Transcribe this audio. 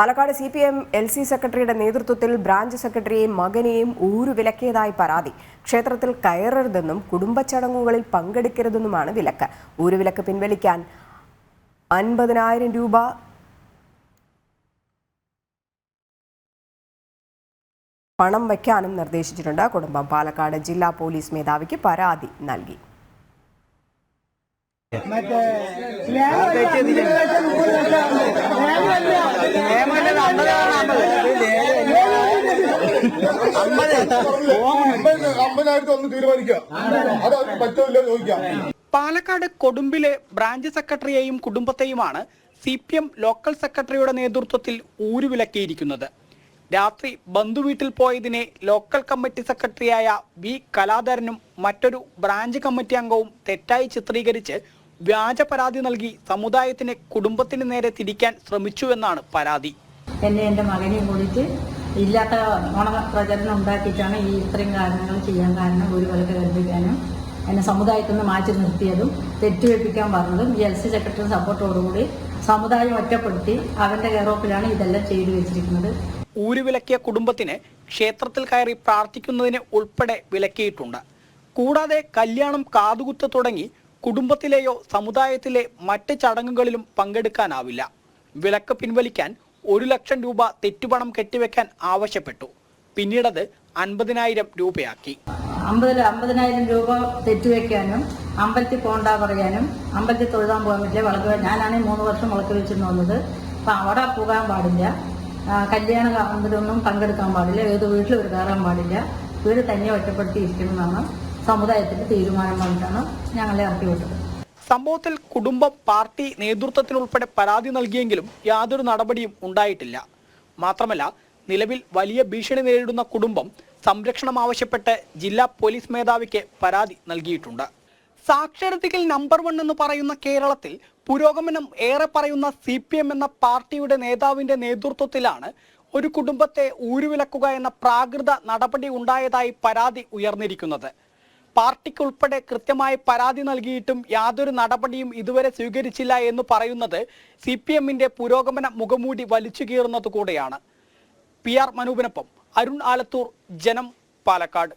Palakkad C P M L C സെക്രട്ടറിയുടെ നേതൃത്വത്തിൽ branch സെക്രട്ടറിയെയും മകനെയും ഊരുവിലക്കിയതായി പരാതി. ക്ഷേത്രത്തിൽ കയറരുതെന്നും കുടുംബച്ചടങ്ങുകളിൽ പങ്കെടുക്കരുതെന്നുമാണ് വിലക്ക്. ഊരുവിലക്ക് പിൻവലിക്കാൻ അൻപതിനായിരം രൂപ പണം വയ്ക്കാനും നിർദ്ദേശിച്ചിട്ടുണ്ട്. കുടുംബം പാലക്കാട് ജില്ലാ പോലീസ് മേധാവിക്ക് പരാതി നൽകി. അമ്പതിനായിരത്തി ഒന്ന് അത് പറ്റില്ല ചോദിക്കാം. പാലക്കാട് കൊടുമ്പിലെ ബ്രാഞ്ച് സെക്രട്ടറിയെയും കുടുംബത്തെയുമാണ് സി പി എം ലോക്കൽ സെക്രട്ടറിയുടെ നേതൃത്വത്തിൽ ഊരുവിലക്കിയിരിക്കുന്നത്. രാത്രി ബന്ധുവീട്ടിൽ പോയതിനെ ലോക്കൽ കമ്മിറ്റി സെക്രട്ടറിയായ വി കലാധരനും മറ്റൊരു ബ്രാഞ്ച് കമ്മിറ്റി അംഗവും തെറ്റായി ചിത്രീകരിച്ച് വ്യാജ പരാതി നൽകി സമുദായത്തിന് കുടുംബത്തിന് നേരെ തിരിക്കാൻ ശ്രമിച്ചുവെന്നാണ് പരാതി. എന്നെ എന്റെ മകനെ കൂടിയിട്ട് ഇല്ലാത്ത ഓണ പ്രചരണം ഉണ്ടാക്കിയിട്ടാണ് ഈ ഇത്രയും കാരണങ്ങൾ ചെയ്യാൻ കാരണം ഒരു വിലക്ക് കൽപ്പിക്കാനും എന്നെ സമുദായത്തിൽ നിന്ന് മാറ്റി നിർത്തിയതും തെറ്റുവെപ്പിക്കാൻ പറഞ്ഞതും ഈ എൽ സി സെക്രട്ടറി സപ്പോർട്ടോടുകൂടി സമുദായം ഒറ്റപ്പെടുത്തി അവന്റെ കെയറോപ്പിലാണ് ഇതെല്ലാം ചെയ്തു വെച്ചിരിക്കുന്നത്. ഊരുവിലക്കിയ കുടുംബത്തിന് ക്ഷേത്രത്തിൽ കയറി പ്രാർത്ഥിക്കുന്നതിന് ഉൾപ്പെടെ വിലക്കിയിട്ടുണ്ട്. കൂടാതെ കല്യാണം കാതുകുത്ത് തുടങ്ങി കുടുംബത്തിലെയോ സമുദായത്തിലെ മറ്റ് ചടങ്ങുകളിലും പങ്കെടുക്കാനാവില്ല. വിലക്ക് പിൻവലിക്കാൻ ഒരു ലക്ഷം രൂപ തെറ്റുപണം കെട്ടിവെക്കാൻ ആവശ്യപ്പെട്ടു. പിന്നീടത് അൻപതിനായിരം രൂപയാക്കി. അമ്പതിൽ അമ്പതിനായിരം രൂപ തെറ്റുവെക്കാനും അമ്പലത്തിൽ പോണ്ട പറയാനും അമ്പലത്തിൽ തൊഴുതാൻ പോകാൻ പറ്റില്ല. വിളക്ക് ഞാനാണെങ്കിൽ മൂന്ന് വർഷം വിളക്ക് വെച്ചിരുന്നു വന്നത്. അപ്പം അവിടെ പോകാൻ പാടില്ല. കല്യാണ ഇതിലൊന്നും പങ്കെടുക്കാൻ പാടില്ല. ഏത് വീട്ടിൽ ഒരു കയറാൻ പാടില്ല. വീട് തന്നെ ഒറ്റപ്പെടുത്തി ഇരിക്കണമെന്നാണ് സമുദായത്തിന്റെ തീരുമാനം കൊണ്ടാണ് ഞങ്ങളെ ഇറക്കി വിട്ടത് സംഭവത്തിൽ കുടുംബം പാർട്ടി നേതൃത്വത്തിനുൾപ്പെടെ പരാതി നൽകിയെങ്കിലും യാതൊരു നടപടിയും ഉണ്ടായിട്ടില്ല. മാത്രമല്ല നിലവിൽ വലിയ ഭീഷണി നേരിടുന്ന കുടുംബം സംരക്ഷണം ആവശ്യപ്പെട്ട് ജില്ലാ പോലീസ് മേധാവിക്ക് പരാതി നൽകിയിട്ടുണ്ട്. സാക്ഷരതയിൽ നമ്പർ വൺ എന്ന് പറയുന്ന കേരളത്തിൽ പുരോഗമനം ഏറെ പറയുന്ന സി പി എം എന്ന പാർട്ടിയുടെ നേതാവിന്റെ നേതൃത്വത്തിലാണ് ഒരു കുടുംബത്തെ ഊരുവിലക്കുക എന്ന പ്രാകൃത നടപടി ഉണ്ടായതായി പരാതി ഉയർന്നിരിക്കുന്നത്. പാർട്ടിക്കുൾപ്പെടെ കൃത്യമായി പരാതി നൽകിയിട്ടും യാതൊരു നടപടിയും ഇതുവരെ സ്വീകരിച്ചില്ല എന്ന് പറയുന്നത് സി പി എമ്മിന്റെ പുരോഗമന മുഖമൂടി വലിച്ചു കീറുന്നത് കൂടെയാണ്. പി ആർ മനൂപിനൊപ്പം അരുൺ ആലത്തൂർ ജനം പാലക്കാട്.